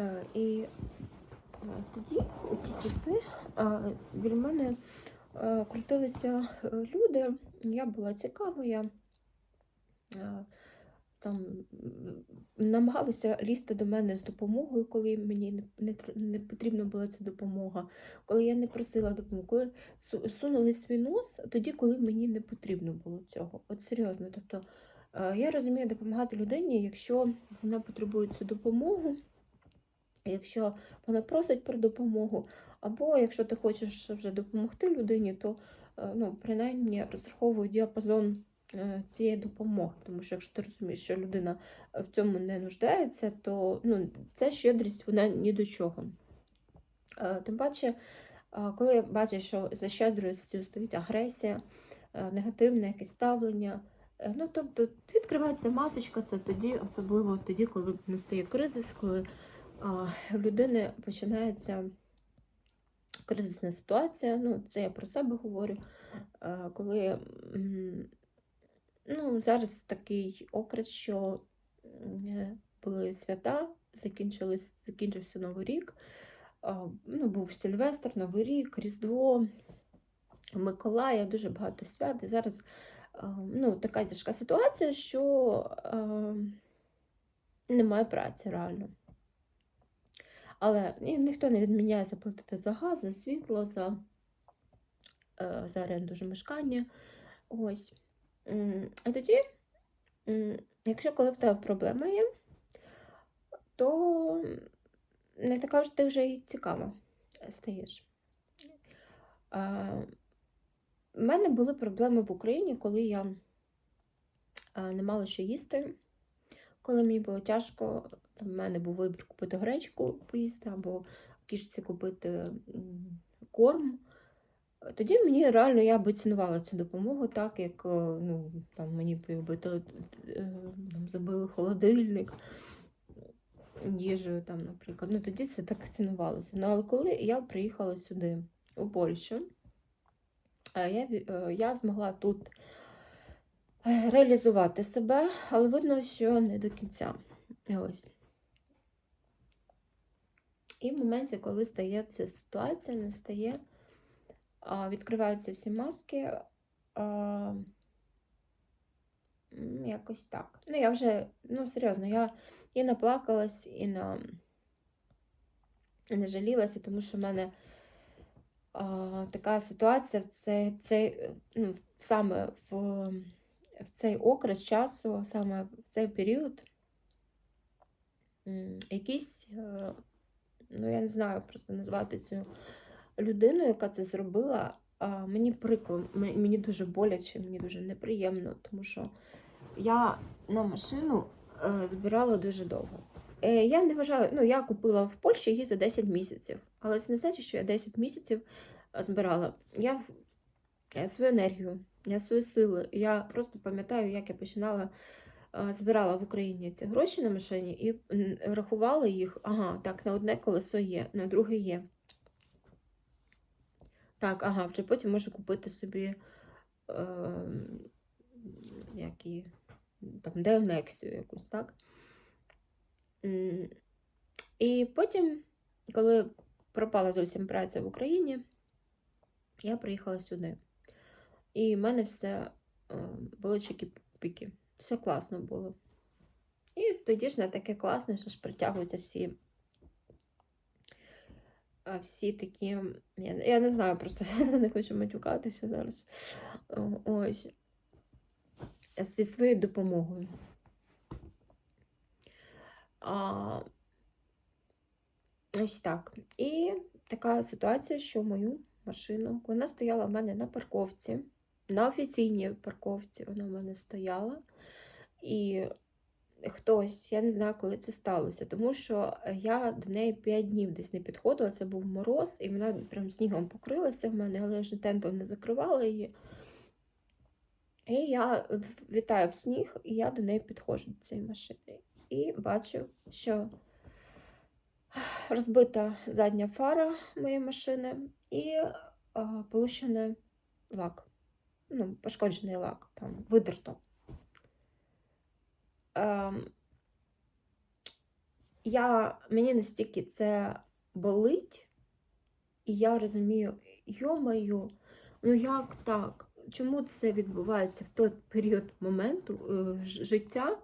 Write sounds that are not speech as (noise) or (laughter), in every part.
Е, І е, тоді, у ті часи, е, біля мене крутилися люди, я була цікава, я там намагалися лізти до мене з допомогою, коли мені не, не, потрібна була ця допомога, коли я не просила допомоги, коли сунули свій нос тоді, коли мені не потрібно було цього. От серйозно. Тобто я розумію допомагати людині, якщо вона потребує цю допомогу, якщо вона просить про допомогу, або якщо ти хочеш вже допомогти людині, то е, ну, принаймні розраховуй діапазон е, цієї допомоги. Тому що якщо ти розумієш, що людина в цьому не нуждається, то ну, ця щедрість вона ні до чого. Е, Тим паче, е, коли я бачу, що за щедрістю стоїть агресія, е, негативне якесь ставлення. е, Ну, тобто відкривається масочка, це тоді, особливо тоді, коли настає кризис, коли в людини починається кризисна ситуація. Ну, це я про себе говорю. Коли ну, зараз такий окрес, що е, були свята, закінчився Новий рік. Ну, був Сильвестр, Новий рік, Різдво, Миколая, дуже багато свят. І зараз ну, така тяжка ситуація, що немає праці реально. Але ні- ніхто не відміняє заплатити за газ, за світло, за, е, за оренду жмешкання. Ось. А тоді, якщо коли в тебе проблема є, то не така ж ти вже і цікава стаєш. У мене були проблеми в Україні, коли я не мала що їсти. Коли мені було тяжко, там в мене був вибір купити гречку поїсти або кішці купити корм. Тоді мені реально я би цінувала цю допомогу, так як е, ну, там, мені би то, е, там, забили холодильник їжею, там, наприклад. Ну, тоді це так цінувалося. Ну, але коли я приїхала сюди, у Польщу, е, я, я змогла тут реалізувати себе, але видно, що не до кінця. Ось. І в моменті, коли стає ця ситуація, не стає, відкриваються всі маски. Якось так. Ну, я вже, ну, серйозно, я і наплакалась, і на і не жалілася, тому що в мене а, така ситуація в цей, цей, е, ну, саме в, в цей окрес часу, саме в цей період, якийсь, е, ну я не знаю просто назвати цю людину, яка це зробила. А, мені прикро, мені дуже боляче, мені дуже неприємно, тому що я на машину е, збирала дуже довго. Е, я не вважаю, ну я купила в Польщі її за 10 місяців, але це не значить, що я 10 місяців е, збирала. Я е, свою енергію, я свої сили. Я просто пам'ятаю, як я починала збирала в Україні ці гроші на машині і рахувала їх. Ага, так, на одне колесо є, на друге є. Так, ага, вже потім можу купити собі е, як і, там, деонексію якусь, так? І потім, коли пропала зовсім праця в Україні, я приїхала сюди. І в мене все е, було чекі-піки. Все класно було. І тоді ж не таке класне, що ж притягуються всі. Всі такі. Я, я не знаю, просто (laughs) не хочу матюкатися зараз. Ось. Зі своєю допомогою. А, ось так. І така ситуація, що мою машину, вона стояла в мене на парковці, на офіційній парковці вона в мене стояла. І хтось, я не знаю, коли це сталося, тому що я до неї 5 днів десь не підходила, це був мороз, і вона прям снігом покрилася в мене, але я вже тентом не закривала її. І я вітаю в сніг, і я до неї підходжу до цієї машини. І бачу, що розбита задня фара моєї машини і полущений лак. Ну, пошкоджений лак, там, видерто. Ем, я, мені настільки це болить, і я розумію, йо-моє, ну як так? Чому це відбувається в той період моменту е, життя?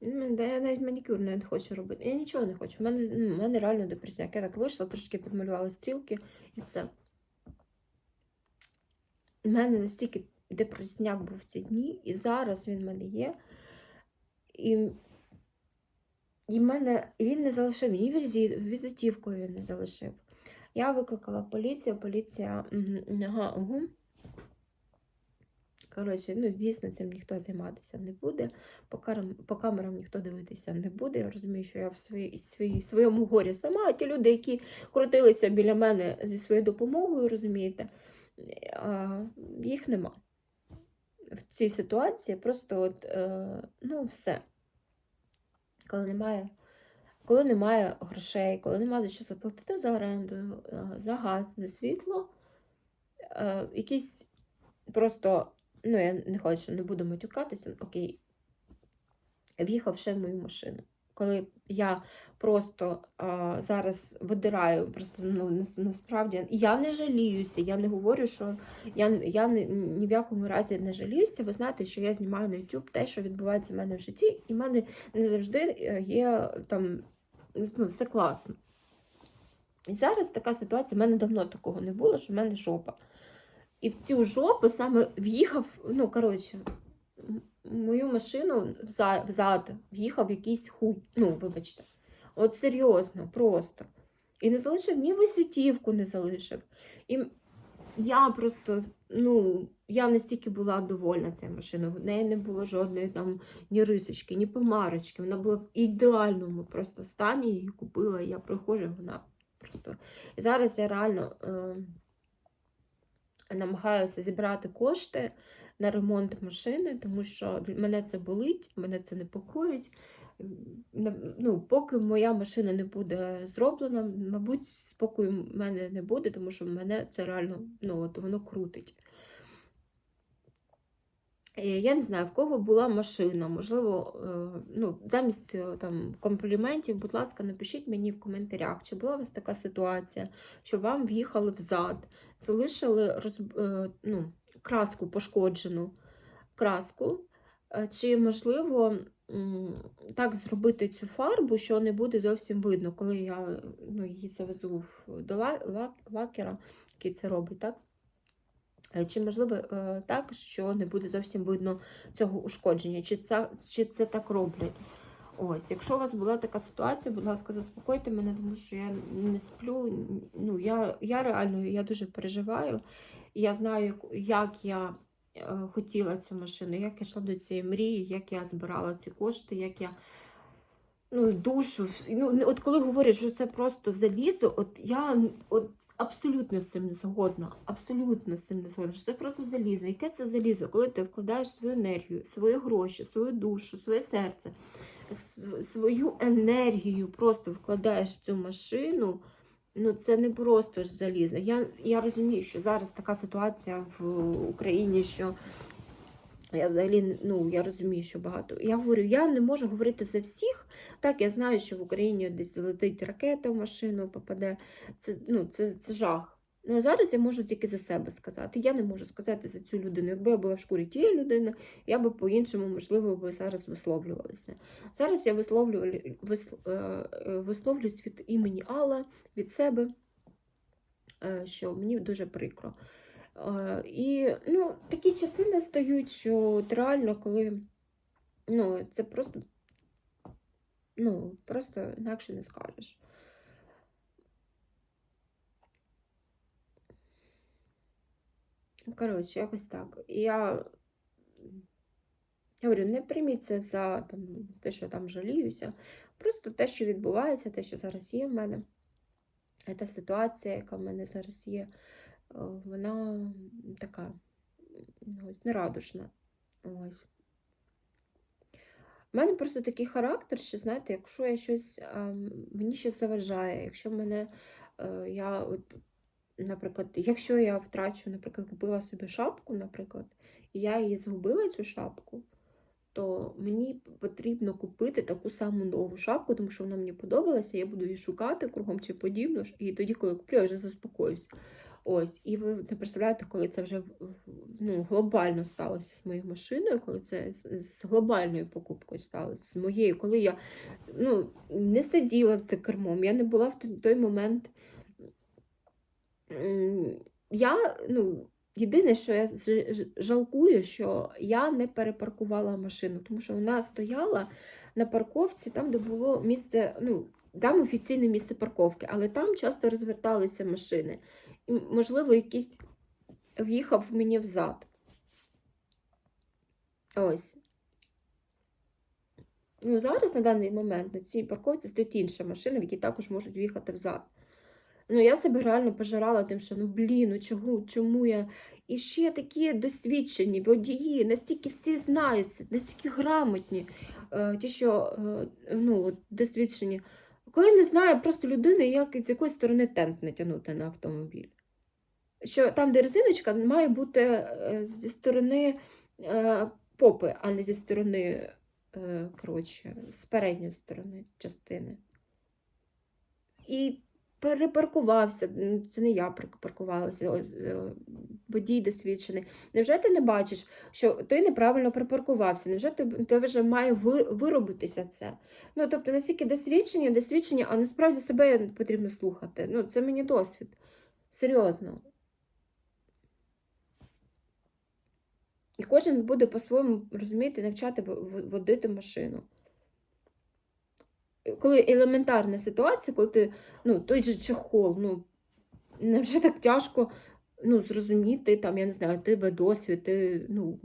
Ну, да Я навіть манікюр не хочу робити. Я нічого не хочу. У мене, ну, мене реально депресняк. Я так вийшла, трошки підмалювала стрілки і все. У мене настільки депресняк був ці дні, і зараз він в мене є. І, і мене він не залишив ні візит, візитівку він не залишив. Я викликала поліцію, поліція. Ага, угу. Коротше, ну, звісно, цим ніхто займатися не буде. По, карам, по камерам ніхто дивитися не буде. Я розумію, що я в своїй, своїй, своєму горі сама. А ті люди, які крутилися біля мене зі своєю допомогою, розумієте, а, їх нема. В цій ситуації просто от, е, ну, все. Коли немає, коли немає грошей, коли немає за що заплатити за оренду, е, за газ, за світло, е, якісь просто, ну, я не хочу, не буду матюкатися, окей, в'їхав ще в мою машину. Коли я просто а, зараз видираю, просто ну, насправді я не жаліюся, я не говорю, що я, я ні, ні в якому разі не жаліюся. Ви знаєте, що я знімаю на YouTube те, що відбувається в мене в житті, і в мене не завжди е, є там ну, все класно. І зараз така ситуація, в мене давно такого не було, що в мене жопа. І в цю жопу саме в'їхав, ну, коротше, мою машину взад в'їхав якийсь хуй. Ну, вибачте. От серйозно, просто. І не залишив ні висітівку не залишив. І я просто, ну, я настільки була довольна цією машиною. В неї не було жодної там ні рисочки, ні помарочки. Вона була в ідеальному просто стані. Її купила, я приходжу, вона просто. І зараз я реально е, намагаюся зібрати кошти на ремонт машини, тому що мене це болить, мене це непокоїть. Ну, поки моя машина не буде зроблена, мабуть, спокою в мене не буде, тому що мене це реально ну, от воно крутить. Е, Я не знаю, в кого була машина, можливо, е, ну, замість е, там, компліментів, будь ласка, напишіть мені в коментарях, чи була у вас така ситуація, що вам в'їхали взад, залишили роз, ну, краску пошкоджену краску, е, чи можливо так зробити цю фарбу, що не буде зовсім видно, коли я ну, її завезу до ла- ла- лакера, який це робить, так? Е, Чи можливо е, так, що не буде зовсім видно цього ушкодження? Чи це, чи це так роблять? Ось, якщо у вас була така ситуація, будь ласка, заспокойте мене, тому що я не сплю. Ну, я, я реально я дуже переживаю. І я знаю, як, я е, хотіла цю машину, як я йшла до цієї мрії, як я збирала ці кошти, як я ну, душу. Ну, от коли говорять, що це просто залізо, от я от абсолютно з цим не згодна. Абсолютно з цим не згодна. Що це просто залізо. Яке це залізо? Коли ти вкладаєш свою енергію, свої гроші, свою душу, своє серце, свою енергію просто вкладаєш в цю машину. Ну, це не просто ж залізо. Я, я розумію, що зараз така ситуація в Україні, що я взагалі ну, я розумію, що багато. Я говорю, я не можу говорити за всіх. Так, я знаю, що в Україні десь летить ракета в машину, попаде. Це, ну, це, це жах. Ну, зараз я можу тільки за себе сказати. Я не можу сказати за цю людину. Якби я була в шкурі тієї людини, я би по-іншому, можливо, би зараз висловлювалася. Зараз я висловлюю, вис, е, е, висловлююсь від імені Алла, від себе, е, що мені дуже прикро. І ну, такі часи настають, що от реально, коли ну, це просто, ну, просто інакше не скажеш. Коротше, якось так. Я, я говорю, не прийміть це за там, те, що там жаліюся. Просто те, що відбувається, те, що зараз є в мене. Та ситуація, яка в мене зараз є, е, вона така ну, ось, нерадушна. Ось. У мене просто такий характер, що, знаєте, якщо я щось, мені щось заважає, якщо мене, е, я, от, наприклад, якщо я втрачу, наприклад, купила собі шапку, наприклад, і я її згубила, цю шапку, то мені потрібно купити таку саму нову шапку, тому що вона мені подобалася, я буду її шукати кругом чи подібно. І тоді, коли куплю, я вже заспокоюсь. Ось, і ви не представляєте, коли це вже ну, глобально сталося з моєю машиною, коли це з, глобальною покупкою сталося, з моєю, коли я ну, не сиділа за кермом, я не була в той момент. Я, ну, єдине, що я жалкую, що я не перепаркувала машину, тому що вона стояла на парковці, там, де було місце, ну, там офіційне місце парковки, але там часто розверталися машини. І, можливо, якийсь в'їхав мені взад. Ось. Ну, зараз на даний момент на цій парковці стоїть інша машина, в якій також можуть в'їхати взад. Ну, я себе реально пожирала тим, що ну блін, ну чому, чому я. І ще такі досвідчені водії, настільки всі знаються, настільки грамотні, е, ті, що е, ну, досвідчені. Коли не знає просто людини, як з якої сторони тент натягнути на автомобіль. Що там, де резиночка, має бути е, зі сторони попи, а не зі сторони, коротше, з передньої сторони частини. І перепаркувався. Це не я припаркувалася, е, водій досвідчений. Невже ти не бачиш, що ти неправильно припаркувався? Невже ти, ти вже має виробитися це? Ну, тобто, настільки досвідчені, досвідчені, а насправді себе потрібно слухати. Ну, це мені досвід. Серйозно. І кожен буде по-своєму розуміти, навчати водити машину. Коли елементарна ситуація, коли ти, ну, той же чехол, ну, невже так тяжко ну, зрозуміти, там, я не знаю, тебе досвід, ти, ну,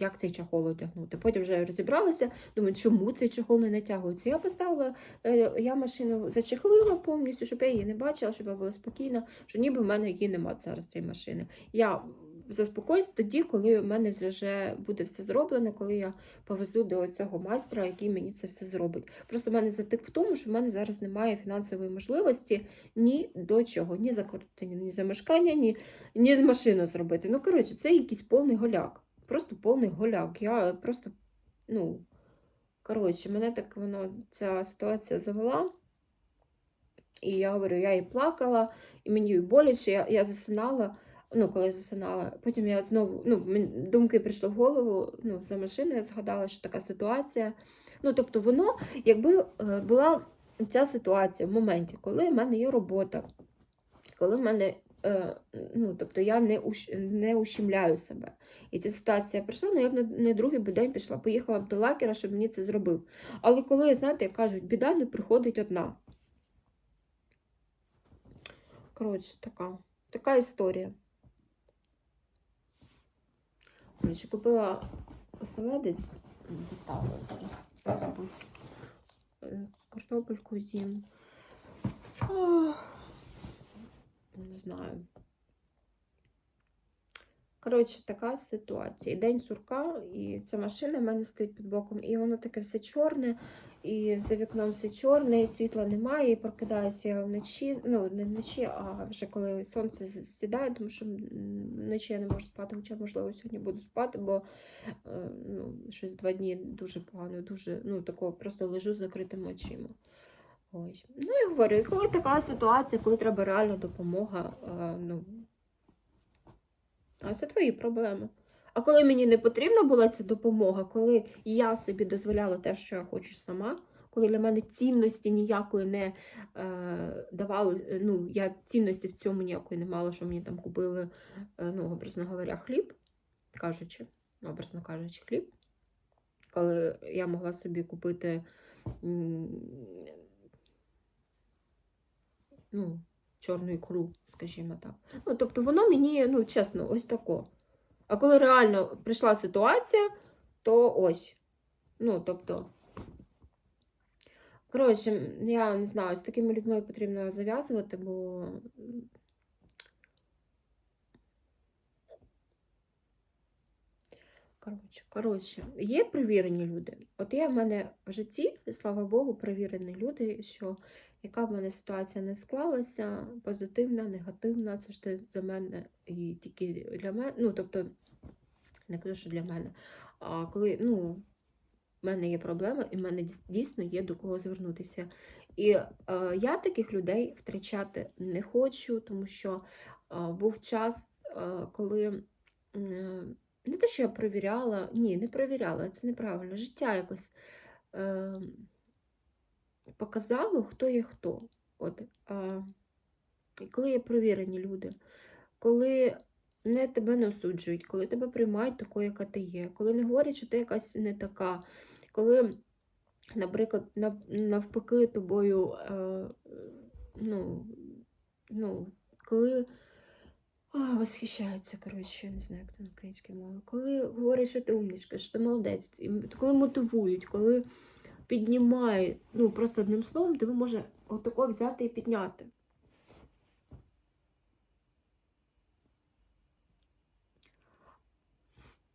як цей чехол одягнути. Потім вже розібралася, думаю, чому цей чехол не натягується. Я поставила, е, я машину зачехлила повністю, щоб я її не бачила, щоб я була спокійна, що ніби в мене її нема зараз цієї машини. Я заспокоюсь тоді, коли в мене вже буде все зроблено, коли я повезу до цього майстра, який мені це все зробить. Просто в мене затик в тому, що в мене зараз немає фінансової можливості ні до чого, ні за квартиру, ні за мешкання, ні, ні машину зробити. Ну, коротше, це якийсь повний голяк. Просто повний голяк. Я просто, ну, коротше, мене так воно ця ситуація завела. І я говорю, я і плакала, і мені і боляче, я, я засинала. Ну, коли засинала, потім я знову ну, думки прийшли в голову ну, за машиною, я згадала, що така ситуація. Ну, тобто, воно, якби е, була ця ситуація в моменті, коли в мене є робота, коли в мене, е, ну, тобто я не, уш, не ущемляю себе. І ця ситуація прийшла, ну я б на, на другий би день пішла, поїхала б до лакера, щоб мені це зробив. Але коли, знаєте, як кажуть, біда не приходить одна. Коротше, така, така історія. Коротше, купила оселедець, доставила зараз, е, картопельку з'їм. Не знаю. Коротше, така ситуація. День сурка, і ця машина в мене стоїть під боком, і воно таке все чорне, і за вікном все чорне, і світла немає, і прокидаюся я вночі, ну не вночі, а вже коли сонце сідає, тому що вночі я не можу спати, хоча, можливо, сьогодні буду спати, бо е, ну, щось два дні дуже погано, дуже, ну, такого просто лежу з закритими очима. Ось. Ну, я говорю, коли така ситуація, коли треба реальна допомога, е, ну, а це твої проблеми. А коли мені не потрібна була ця допомога, коли я собі дозволяла те, що я хочу сама, коли для мене цінності ніякої не е, давали, е, ну, я цінності в цьому ніякої не мала, що мені там купили, е, ну, образно говоря, хліб, кажучи, образно кажучи, хліб, коли я могла собі купити ну, чорну ікру, скажімо так. Ну, тобто воно мені, ну, чесно, ось тако. А коли реально прийшла ситуація, то ось. Ну, тобто. Коротше, я не знаю, з такими людьми потрібно зав'язувати, бо. Коротше, коротше, є перевірені люди. От є в мене в житті, слава Богу, перевірені люди, що яка в мене ситуація не склалася, позитивна, негативна, це ж те за мене і тільки для мене. Ну, тобто, не кажу, що для мене, А коли ну, в мене є проблема, і в мене дійсно є до кого звернутися. І е, я таких людей втрачати не хочу, тому що е, був час, е, коли е, не те, що я перевіряла, ні, не перевіряла, це неправильно. Життя якось е, показало, хто є хто. От, і коли є провірені люди, коли не тебе не осуджують, коли тебе приймають такою, яка ти є, коли не говорять, що ти якась не така, коли, наприклад, навпаки тобою, е, ну, ну, коли а, восхищаються, коротше, я не знаю, як це на українській мові. Коли говорять, що ти умнічка, що ти молодець, коли мотивують, коли піднімають, ну просто одним словом, тебе може отако взяти і підняти.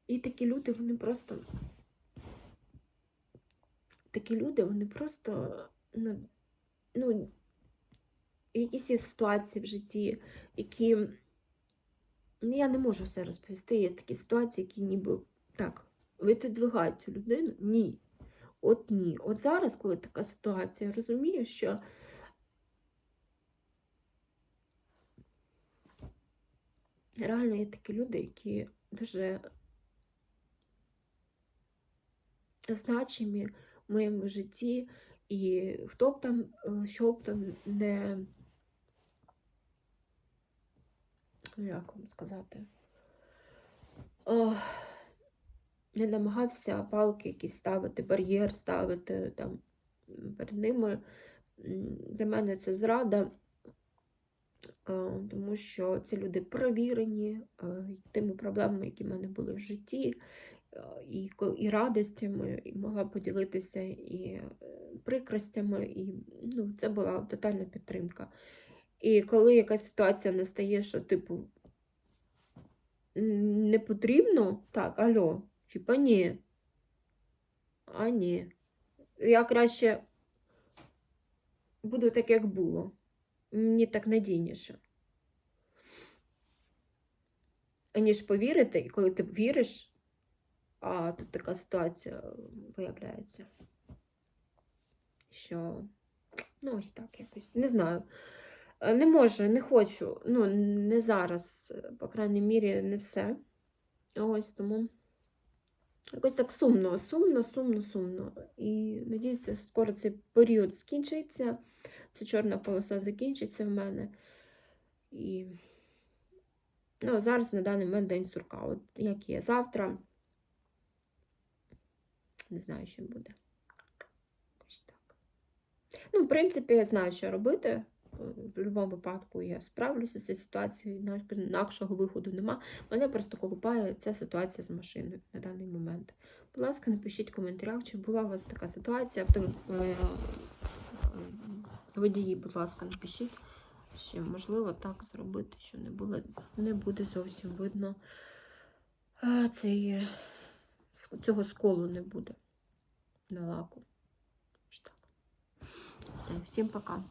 І такі люди, вони просто. Такі люди, вони просто. Ну, якісь є ситуації в житті, які. Ну, я не можу все розповісти. Є такі ситуації, які ніби так, віддвигають цю людину. Ні. От ні. От зараз, коли така ситуація, я розумію, що реально є такі люди, які дуже значимі в моєму житті, і хто б там, е, що б там не, ну як вам сказати, Ох, не намагався палки якісь ставити, бар'єр ставити там перед ними. Для мене це зрада, тому що ці люди провірені тими проблемами, які в мене були в житті, і, і радостями, і могла поділитися і е, прикростями, і ну, це була тотальна підтримка. І коли якась ситуація настає, що, типу, не потрібно, так, альо, типа ні. А ні. Я краще буду так, як було. Мені так надійніше. Аніж повірити, і коли ти віриш, а тут така ситуація виявляється, що ну ось так якось. Не знаю. Не можу, не хочу. Ну, не зараз, по крайній мірі, не все. Ось тому. Якось так сумно, сумно, сумно, сумно. І надіюся, скоро цей період скінчиться. Ця чорна полоса закінчиться в мене. І ну, зараз на даний момент день сурка. От як є завтра. Не знаю, що буде. Якось так. Ну, в принципі, я знаю, що робити. В будь-якому випадку я справлюся з цією ситуацією, інакшого виходу нема. Мене просто колупає ця ситуація з машиною на даний момент. Будь ласка, напишіть в коментарях, чи була у вас така ситуація. Е, е, Водії, будь ласка, напишіть, чи можливо так зробити, що не, було, не буде зовсім видно. е, Цей, цього сколу не буде на лаку. Все, всім пока.